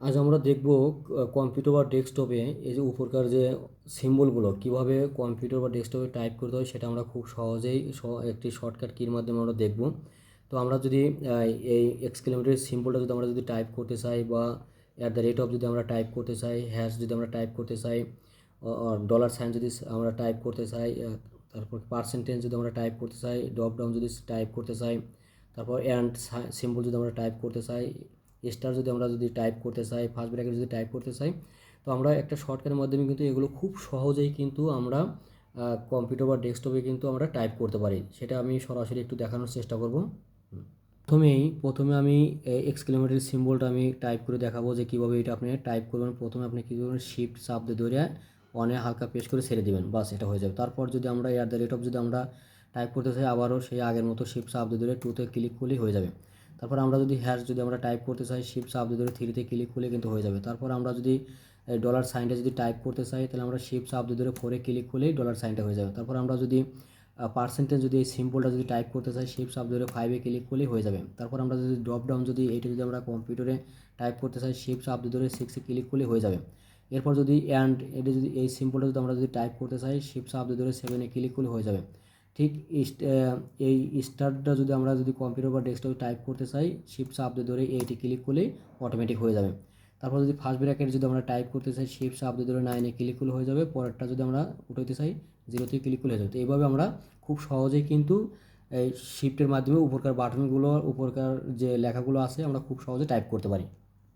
আজ আমরা দেখব কম্পিউটার বা ডেস্কটপে এই যে উপরকার যে সিম্বলগুলো কীভাবে কম্পিউটার বা ডেস্কটপে টাইপ করতে হয় সেটা আমরা খুব সহজেই একটি শর্টকাট কির মাধ্যমে আমরা দেখব। তো আমরা যদি এই এক্সক্লেমেটরি সিম্বলটা যদি আমরা যদি টাইপ করতে চাই বা অ্যাট দ্য রেট অফ যদি আমরা টাইপ করতে চাই হ্যাশ যদি আমরা টাইপ করতে চাই ডলার সাইন যদি আমরা টাইপ করতে চাই তারপর পার্সেন্টেজ যদি আমরা টাইপ করতে চাই ড্রপ ডাউন যদি টাইপ করতে চাই, তারপর অ্যান্ড সিম্বল যদি আমরা টাইপ করতে চাই স্টার যদি আমরা যদি টাইপ করতে চাই ফার্স্ট ব্র্যাকেট যদি টাইপ করতে চাই, তো আমরা একটা শর্টকাটের মাধ্যমে কিন্তু এগুলো খুব সহজেই কিন্তু আমরা কম্পিউটার বা ডেস্কটপে কিন্তু আমরা টাইপ করতে পারি। সেটা আমি সরাসরি একটু দেখানোর চেষ্টা করব। প্রথমেই, প্রথমে আমি এক্সক্লেমেটরি সিম্বলটা আমি টাইপ করে দেখাবো যে কীভাবে এটা আপনি টাইপ করবেন। প্রথমে আপনি কী করবেন? শিফট চাপ দিয়ে ধরে অনে হালকা পেস্ট করে ছেড়ে দেবেন। বাস, এটা হয়ে যাবে। তারপর যদি আমরা এয়ার দ্য রেট অফ যদি আমরা টাইপ করতে চাই, আবারও সেই আগের মতো শিফট চাপ দিয়ে ধরে টুতে ক্লিক করলেই হয়ে যাবে। তারপর আমরা যদি হ্যাশ যদি আমরা টাইপ করতে চাই শিফট চাপ দিয়ে ধরে থ্রিতে ক্লিক করলে কিন্তু হয়ে যাবে। তারপর আমরা যদি ডলার সাইনটা যদি টাইপ করতে চাই, তাহলে আমরা শিফট চাপ দিয়ে ধরে ফোরে ক্লিক করলেই ডলার সাইনটা হয়ে যাবে। তারপর আমরা যদি পার্সেন্টেজ যদি এই সিম্বলটা যদি টাইপ করতে চাই শিফট চাপ ধরে ফাইভে ক্লিক করলেই হয়ে যাবে। তারপর আমরা যদি ড্রপ ডাউন যদি এইটা যদি আমরা কম্পিউটারে টাইপ করতে চাই শিফট চাপ ধরে সিক্সে ক্লিক করলেই হয়ে যাবে। এরপর যদি অ্যান্ড এটা যদি এই সিম্বলটা যদি আমরা যদি টাইপ করতে চাই শিফট চাপ ধরে সেভেনে ক্লিক করলে হয়ে যাবে। ঠিক এই স্টারটা যদি আমরা যদি কম্পিউটার বা ডেস্কটপে টাইপ করতে চাই শিফট চাপ দিয়ে ধরে এইটি ক্লিক করলেই অটোমেটিক হয়ে যাবে। তারপর যদি ফার্স্ট ব্র্যাকেট যদি আমরা টাইপ করতে চাই শিফট চাপ দিয়ে ধরে নাইনে ক্লিক করলে হয়ে যাবে, পরেরটা যদি আমরা উঠাইতে চাই জিরোতে ক্লিক করলে হয়ে যাবে। তো এইভাবে আমরা খুব সহজেই কিন্তু এই শিফটের মাধ্যমে উপরকার বাটনগুলো উপরকার যে লেখাগুলো আছে, আমরা খুব সহজে টাইপ করতে পারি।